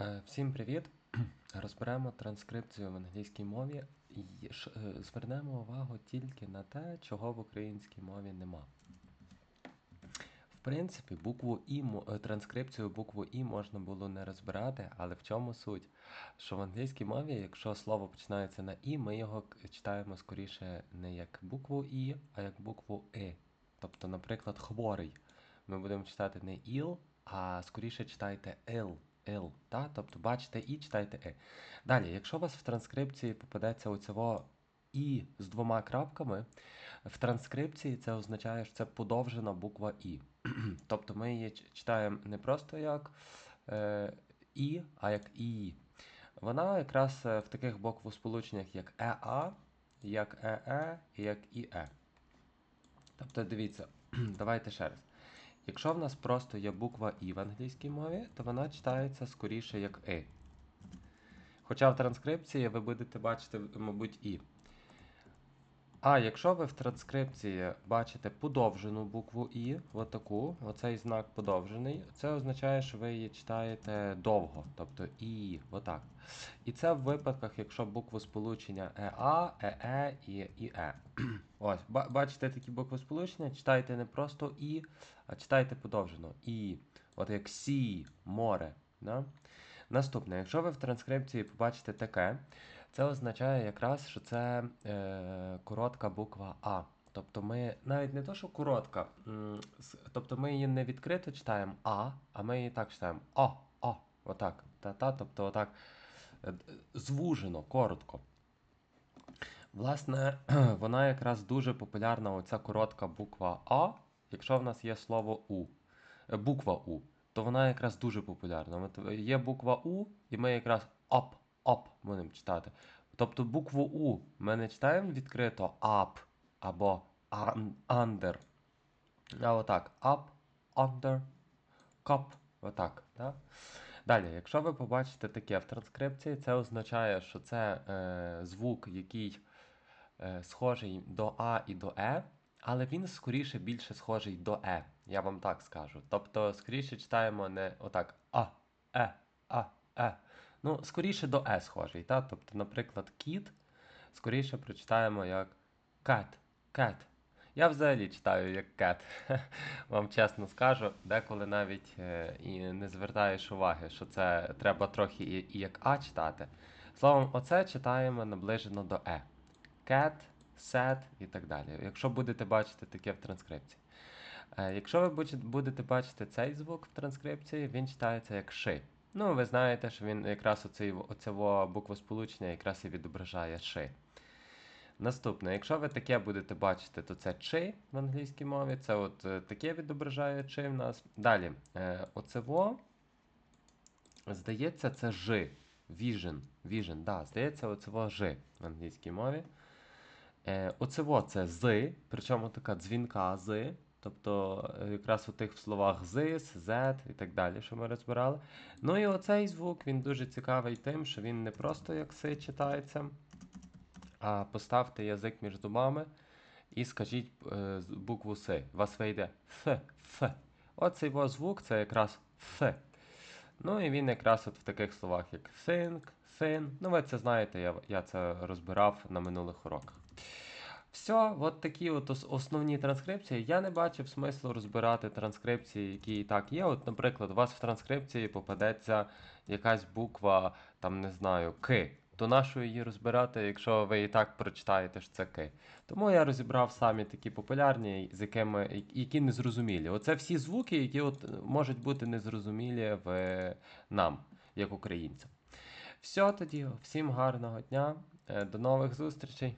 Е, Всім привіт! Розберемо транскрипцію в англійській мові і е, звернемо увагу тільки на те, чого в українській мові нема. В принципі, букву І, е, транскрипцію букву І можна було не розбирати, але в чому суть? Що в англійській мові, якщо слово починається на І, ми його читаємо скоріше не як букву І, а як букву И. Тобто, наприклад, хворий. Ми будемо читати не іл, а скоріше читайте ил. Ил, та? Тобто бачите і читайте и. Далі, якщо у вас в транскрипції попадеться оцього і з двома крапками, в транскрипції це означає, що це подовжена буква І. тобто ми її читаємо не просто як е, І, а як І. Вона якраз е, в таких буквосполученнях, як ЕА, як ЕЕ і як ІЕ. Тобто, дивіться, давайте ще раз. Якщо в нас просто є буква І в англійській мові, то вона читається скоріше як И. Хоча в транскрипції ви будете бачити, мабуть, І. А якщо ви в транскрипції бачите подовжену букву І, отаку, оцей знак подовжений, це означає, що ви її читаєте довго, тобто І, отак. І це в випадках, якщо букву сполучення ЕА, ЕЕ і ІЕ. Ось, бачите такі букви сполучення, читайте не просто І, а читайте подовжено. І. От як Сі, море. Да? Наступне, якщо ви в транскрипції побачите таке, це означає якраз, що це е, коротка буква А. Тобто ми навіть не то, що коротка, тобто ми її не відкрито читаємо А, а ми її так читаємо О, О, отак. Та-та, тобто отак е, звужено, коротко. Власне, вона якраз дуже популярна, оця коротка буква А, якщо в нас є слово У, е, буква У, то вона якраз дуже популярна. Е, є буква У, і ми якраз оп, оп будемо читати. Тобто букву У ми не читаємо відкрито up або un- under. А отак. Up, under, cup. Отак. Да? Далі, якщо ви побачите таке в транскрипції, це означає, що це е, звук, який е, схожий до А і до Е, але він скоріше більше схожий до Е. Я вам так скажу. Тобто, скоріше читаємо не отак А, Е, А, Е. Ну, скоріше до Е схожий. Та? Тобто, наприклад, кіт скоріше прочитаємо як cat, cat. Я взагалі читаю як cat. Вам чесно скажу, деколи навіть е, і не звертаєш уваги, що це треба трохи і, як А читати. Словом, оце читаємо наближено до Е. Cat, set і так далі. Якщо будете бачити таке в транскрипції. Е, Якщо ви будете бачити цей звук в транскрипції, він читається як ши. Ну, ви знаєте, що він якраз оцей, оцього буквосполучення якраз і відображає ши. Наступне, якщо ви таке будете бачити, то це чи в англійській мові. Це от е, таке відображає чи в нас. Далі, е, оцево, здається, це жи. Vision. Vision, да, здається, оцево жи в англійській мові. Е, оцево це з, причому така дзвінка з. Тобто е, якраз у тих словах this, z і так далі, що ми розбирали. Ну і оцей звук він дуже цікавий тим, що він не просто як си читається, а поставте язик між зубами і скажіть е, букву С. У вас вийде Ф, Ф. Оцей його звук це якраз Ф. Ну і він якраз от в таких словах, як think, thin. Ну, ви це знаєте, я, я це розбирав на минулих уроках. Все, от такі от основні транскрипції. Я не бачив смислу розбирати транскрипції, які і так є. От, наприклад, у вас в транскрипції попадеться якась буква, там не знаю, К. То нащо її розбирати, якщо ви і так прочитаєте, що це К. Тому я розібрав самі такі популярні, з якими, які незрозумілі. Оце всі звуки, які от можуть бути незрозумілі в нам, як українцям. Все тоді, всім гарного дня, е, до нових зустрічей.